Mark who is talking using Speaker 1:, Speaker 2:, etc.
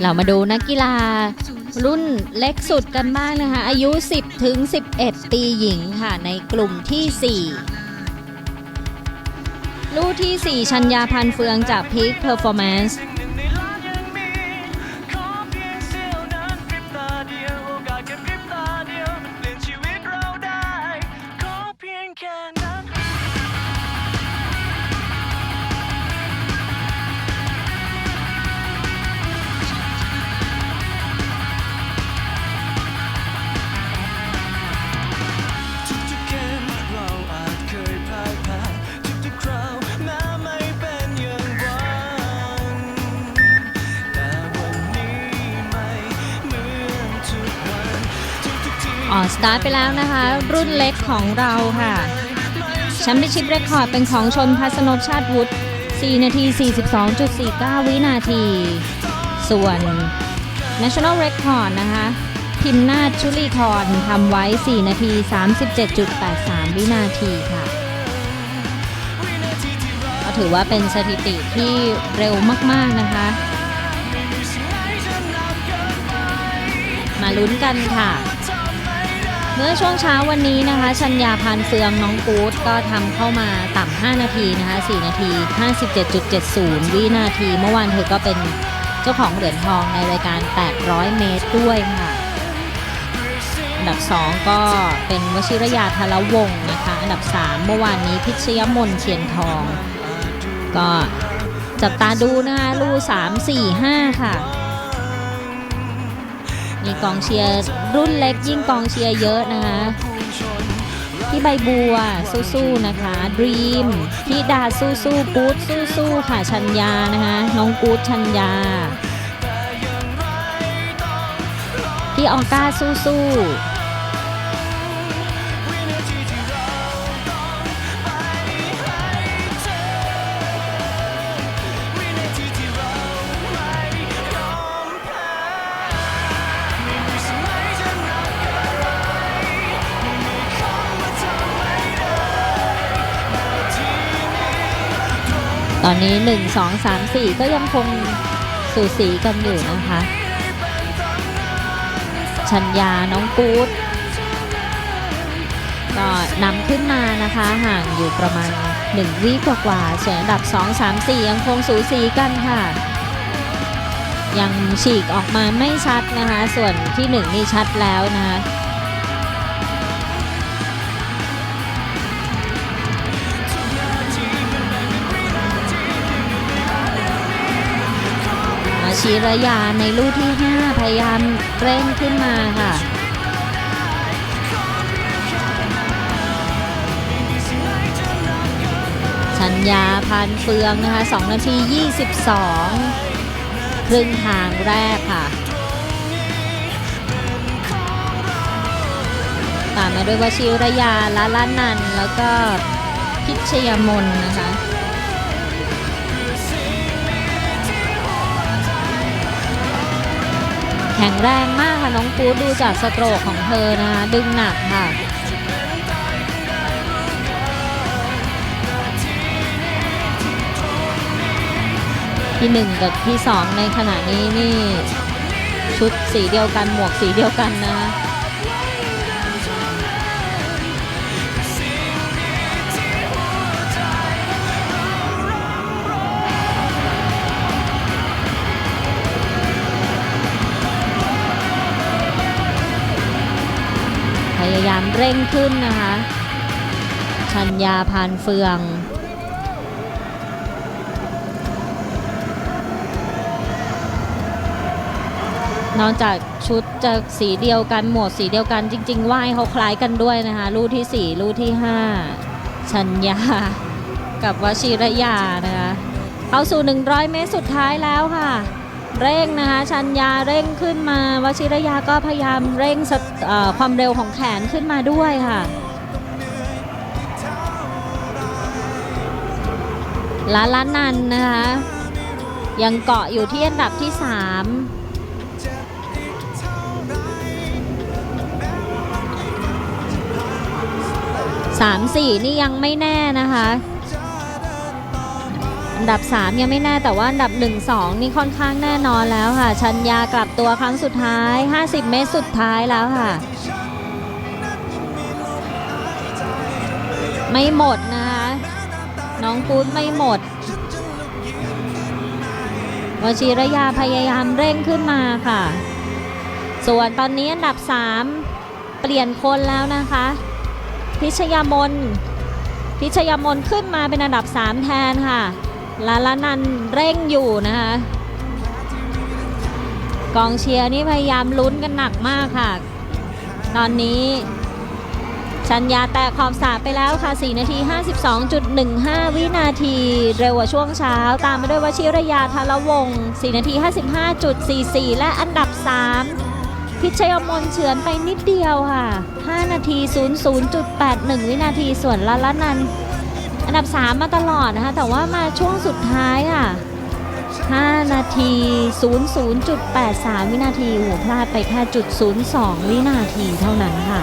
Speaker 1: เรามาดูนักกีฬารุ่นเล็กสุดกันบ้างนะคะ อายุ 10 ถึง 11 ปีหญิงค่ะ ในกลุ่มทีสี่4 ลู่ที่ 4 ชัญญาพันเฟืองจาก
Speaker 2: พีคเพอร์ฟอร์แมนซ์ อ
Speaker 1: อกสตาร์ทไปแล้วนะคะ รุ่นเล็กของเราค่ะแชมเปี้ยนชิพเรคคอร์ดเป็นของชนพัสนพชาติวุฒิ4นาที 42.49 วินาที ส่วน National Record นะคะ พิมพ์นาชุลีพรทำไว้ 4 นาที 37.83 วินาทีค่ะ ก็ถือว่าเป็นสถิติที่เร็วมาก ๆ นะคะ มาลุ้นกันค่ะ มื่อช่วงเช้าวันนี้นะคะ ชัญญาพันเฟืองน้องกู๊ดก็ทำเข้ามาต่ำ5นาทีนะคะ4นาที 57.70 วินาที เมื่อวานเธอก็เป็นเจ้าของเหรียญทองในรายการ 800 เมตรด้วยค่ะอันดับ 2 ก็เป็นวชิรยาธารวงศ์นะคะ อันดับ 3 เมื่อวานนี้พิชยมนเทียนทอง ก็จับตาดูนะคะลู3 4 5 ค่ะ มีกองเชียร์รุ่นเล็กยิ่งกองเชียร์เยอะนะคะพี่ใบบัวสู้ๆนะคะดรีมพี่ดาสู้ๆกู๊ดสู้ๆค่ะชัญญานะคะน้องกู๊ดชัญญาพี่ออก้าสู้ๆ ตอนนี้ 1 2 3 4 ก็ยังคงสูสีกันอยู่นะคะ ชัญญาน้องกู๊ดก็นำขึ้นมานะคะห่างอยู่ประมาณ 1 วิกว่าๆส่วนอันดับ 2 3 4 ยังคงสูสีกันค่ะ ยังฉีกออกมาไม่ชัดนะคะ ส่วนที่ 1 นี่ชัดแล้วนะคะ ชีระยาในลูกที่ 5 พยายามเร่งขึ้นมาค่ะชัญญาพันเฟืองนะคะ 2 นาที 22 ครึ่งทางแรกค่ะตามมาด้วยวชิระยาลาลานัน แล้วก็พิชยมนนะคะ ข็งแรงมากค่ะน้องปูดูจากสโตรกของเธอนะคะ ดึงหนักค่ะที่หนึ่งกับที่สองในขณะนี้นี่ ชุดสีเดียวกันหมวกสีเดียวกันนะคะ พยายามเร่งขึ้นนะคะ ชัญญาพานเฟือง นอกจากชุดจะสีเดียวกันหมวดสีเดียวกันจริงๆว่ายเขาคล้ายกันด้วยนะคะลูที่4ลูที่ 5 ชัญญา กับวชิรยานะคะเข้าสู่ 100 เมตรสุดท้ายแล้วค่ะ เร่งนะคะ ชัญญาเร่งขึ้นมาวชิรยาก็พยายามเร่งความเร็วของแขนขึ้นมาด้วยค่ะลาลานันนะคะ ยังเกาะอยู่ที่อันดับที่3 3 4นี่ยังไม่แน่นะคะ อันดับ 3 ยังไม่แน่แต่ว่าอันดับ 1 2 นี่ค่อนข้างแน่นอนแล้วค่ะ ชัญญากลับตัวครั้งสุดท้าย 50 เมตรสุดท้ายแล้วค่ะ ไม่หมดนะคะ น้องกูดไม่หมดวชิรยาพยายามเร่งขึ้นมาค่ะ ส่วนตอนนี้อันดับ 3 เปลี่ยนคนแล้วนะคะ พิชยามนพิชยามนขึ้นมาเป็นอันดับ 3 แทนค่ะ ลาลานันเร่งอยู่นะคะ กองเชียร์นี่พยายามลุ้นกันหนักมากค่ะ ตอนนี้ชัญญาแตะขอบสาไปแล้วค่ะ 4 นาที 52.15 วินาที เร็วกว่าช่วงเช้า ตามมาด้วยวชิรยาทารวงศ์4นาที 55.44 และอันดับ 3 พิชยมนเฉือนไปนิดเดียวค่ะ 5 นาที 00.81 วินาทีส่วนละละนัน อันดับ 3 มาตลอดนะคะ แต่ว่ามาช่วงสุดท้ายค่ะ 5 นาที 00.83 วินาทีโอ้พลาดไปแค่จุด 02 วินาทีเท่านั้นค่ะ